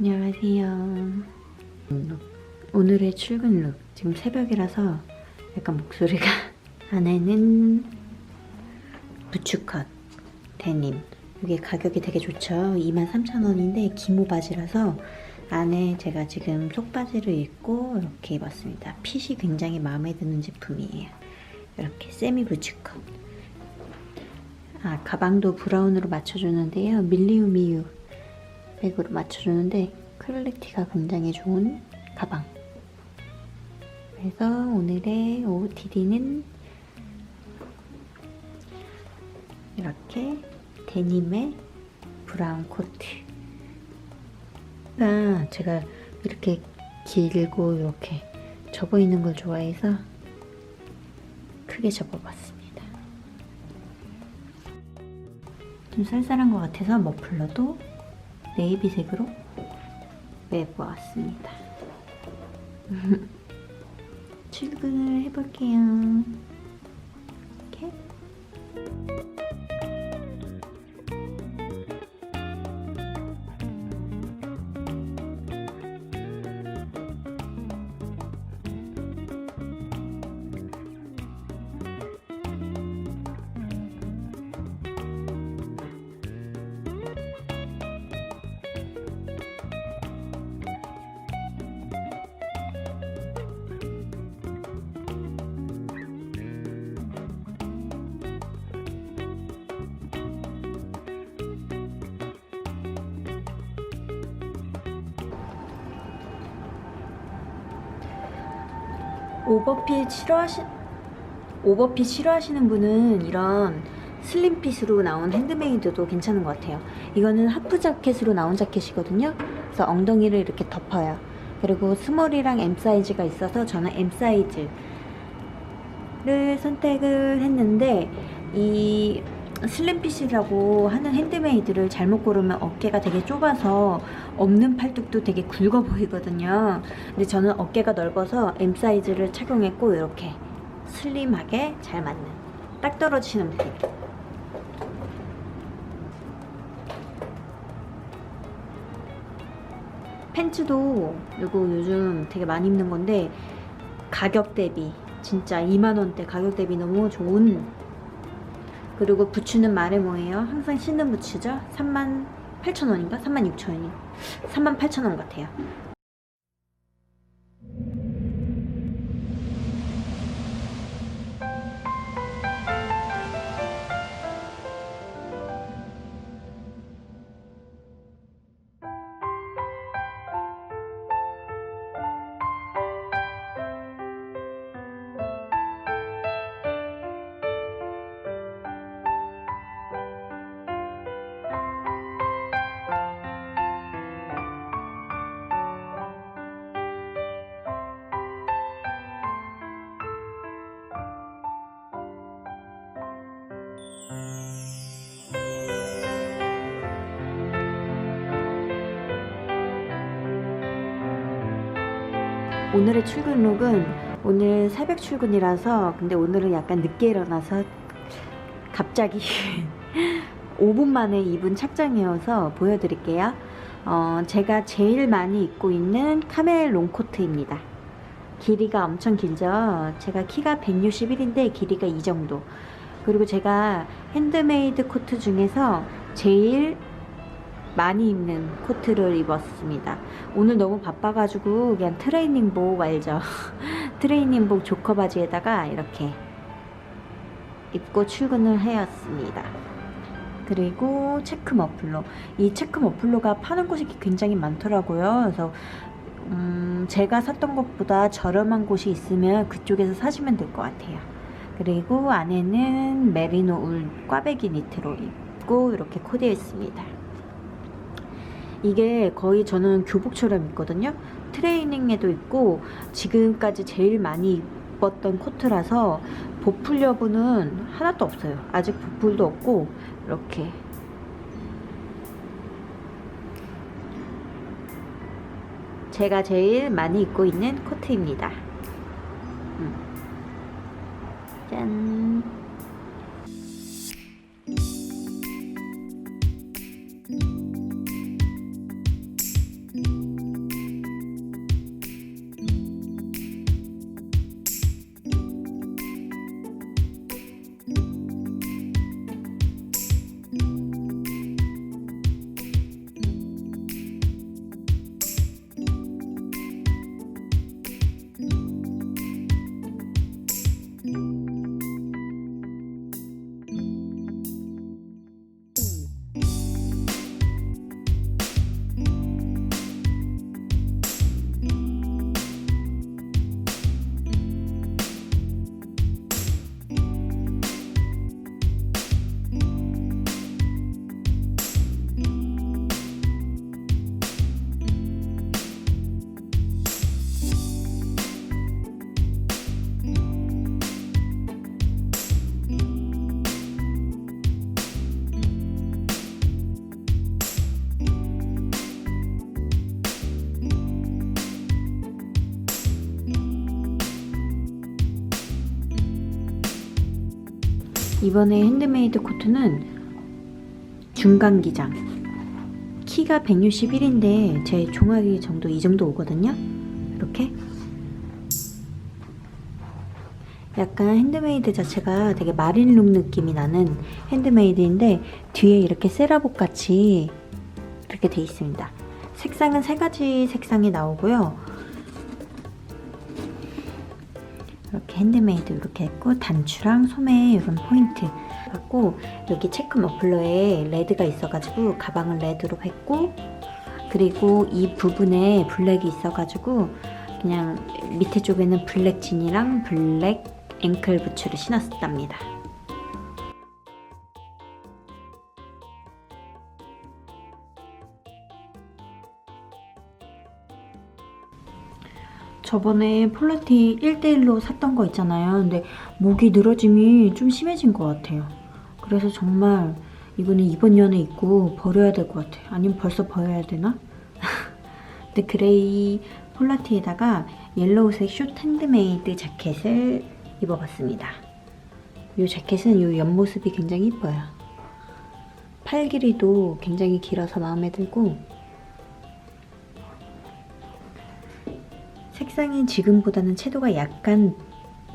안녕하세요. 오늘의 출근 룩. 지금 새벽이라서 약간 목소리가 안에는 부츠컷 데님. 이게 가격이 되게 좋죠. 23,000원인데 기모 바지라서 안에 제가 지금 속바지를 입고 이렇게 입었습니다. 핏이 굉장히 마음에 드는 제품이에요. 이렇게 세미 부츠컷. 아, 가방도 브라운으로 맞춰주는데요. 밀리우미유 백으로 맞춰주는데 퀄리티가 굉장히 좋은 가방. 그래서 오늘의 OOTD는 이렇게 데님의 브라운 코트. 아, 제가 이렇게 길고 이렇게 접어 있는 걸 좋아해서 크게 접어봤습니다. 좀 쌀쌀한 것 같아서 머플러도 네이비색으로 매보았습니다. 출근을 해볼게요. 오버핏 싫어하시 오버핏 싫어하시는 분은 이런 슬림핏으로 나온 핸드메이드도 괜찮은 것 같아요. 이거는 하프 자켓으로 나온 자켓이거든요. 그래서 엉덩이를 이렇게 덮어요. 그리고 스몰이랑 M 사이즈가 있어서 저는 M 사이즈를 선택을 했는데 이 슬림핏이라고 하는 핸드메이드를 잘못 고르면 어깨가 되게 좁아서 없는 팔뚝도 되게 굵어 보이거든요. 근데 저는 어깨가 넓어서 M 사이즈를 착용했고 이렇게 슬림하게 잘 맞는 딱 떨어지는 핏. 팬츠도 이거 요즘 되게 많이 입는 건데 가격 대비 진짜 2만 원대 가격 대비 너무 좋은 그리고 부츠는 말해 뭐예요? 항상 신는 부츠죠? 3만 8천 원인가? 3만 6천 원이 3만 8천 원 같아요. 오늘의 출근룩은 오늘 새벽 출근이라서 근데 오늘은 약간 늦게 일어나서 갑자기 5분 만에 입은 착장이어서 보여드릴게요. 어, 제가 제일 많이 입고 있는 카멜 롱코트입니다. 길이가 엄청 길죠? 제가 키가 161인데 길이가 이 정도. 그리고 제가 핸드메이드 코트 중에서 제일 많이 입는 코트를 입었습니다. 오늘 너무 바빠가지고 그냥 트레이닝복 알죠? 트레이닝복 조커 바지에다가 이렇게 입고 출근을 해왔습니다. 그리고 체크 머플러. 이 체크 머플러가 파는 곳이 굉장히 많더라고요. 그래서 음, 제가 샀던 것보다 저렴한 곳이 있으면 그쪽에서 사시면 될 것 같아요. 그리고 안에는 메리노 울 꽈배기 니트로 입고 이렇게 코디했습니다. 이게 거의 저는 교복처럼 입거든요. 트레이닝에도 입고 지금까지 제일 많이 입었던 코트라서 보풀 여부는 하나도 없어요. 아직 보풀도 없고 이렇게 제가 제일 많이 입고 있는 코트입니다. 음. 짠. 이번에 핸드메이드 코트는 중간 기장. 키가 161인데 제 종아리 정도 이 정도 오거든요. 이렇게. 약간 핸드메이드 자체가 되게 마린룩 느낌이 나는 핸드메이드인데 뒤에 이렇게 세라복 같이 이렇게 돼 있습니다. 색상은 세 가지 색상이 나오고요. 핸드메이드 이렇게 했고 단추랑 소매 이런 포인트 갖고 여기 체크 머플러에 레드가 있어가지고 가방을 레드로 했고 그리고 이 부분에 블랙이 있어가지고 그냥 밑에 쪽에는 블랙 진이랑 블랙 앵클 부츠를 신었답니다. 저번에 폴라티 1대1로 샀던 거 있잖아요. 근데 목이 늘어짐이 좀 심해진 것 같아요. 그래서 정말 이거는 이번 년에 입고 버려야 될 것 같아요. 아니면 벌써 버려야 되나? 근데 그레이 폴라티에다가 옐로우색 숏 핸드메이드 자켓을 입어봤습니다. 이 자켓은 이 옆모습이 굉장히 이뻐요. 팔 길이도 굉장히 길어서 마음에 들고 색상이 지금보다는 채도가 약간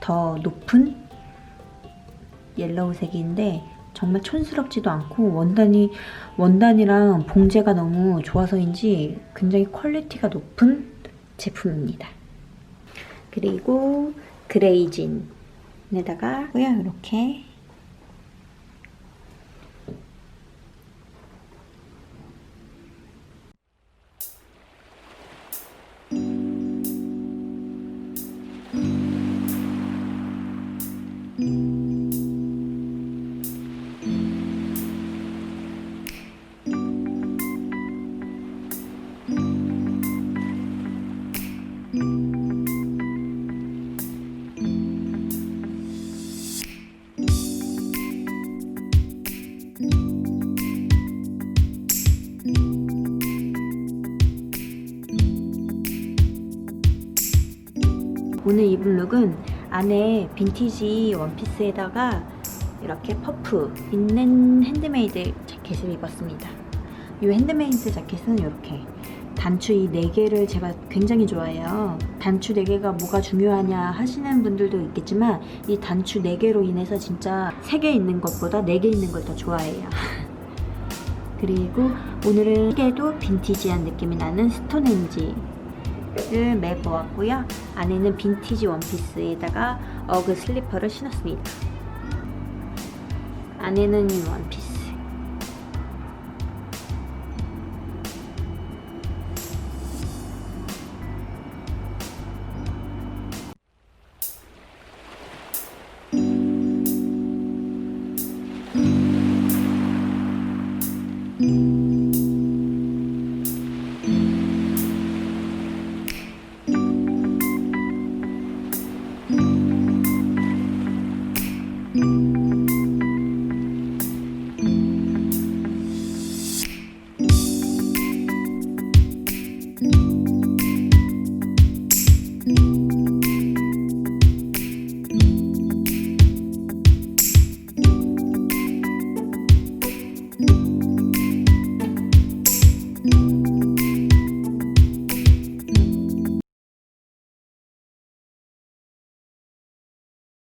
더 높은 옐로우색인데 정말 촌스럽지도 않고 원단이 원단이랑 봉제가 너무 좋아서인지 굉장히 퀄리티가 높은 제품입니다. 그리고 그레이진에다가 이렇게 오늘 입은 룩은 안에 빈티지 원피스에다가 이렇게 퍼프 있는 핸드메이드 자켓을 입었습니다. 이 핸드메이드 자켓은 이렇게 단추 이 4개를 제가 굉장히 좋아해요. 단추 4개가 뭐가 중요하냐 하시는 분들도 있겠지만 이 단추 4개로 인해서 진짜 3개 있는 것보다 4개 있는 걸 더 좋아해요. 그리고 오늘은 시계도 빈티지한 느낌이 나는 스톤헨지 를 매보았고요. 안에는 빈티지 원피스에다가 어그 슬리퍼를 신었습니다. 안에는 원피스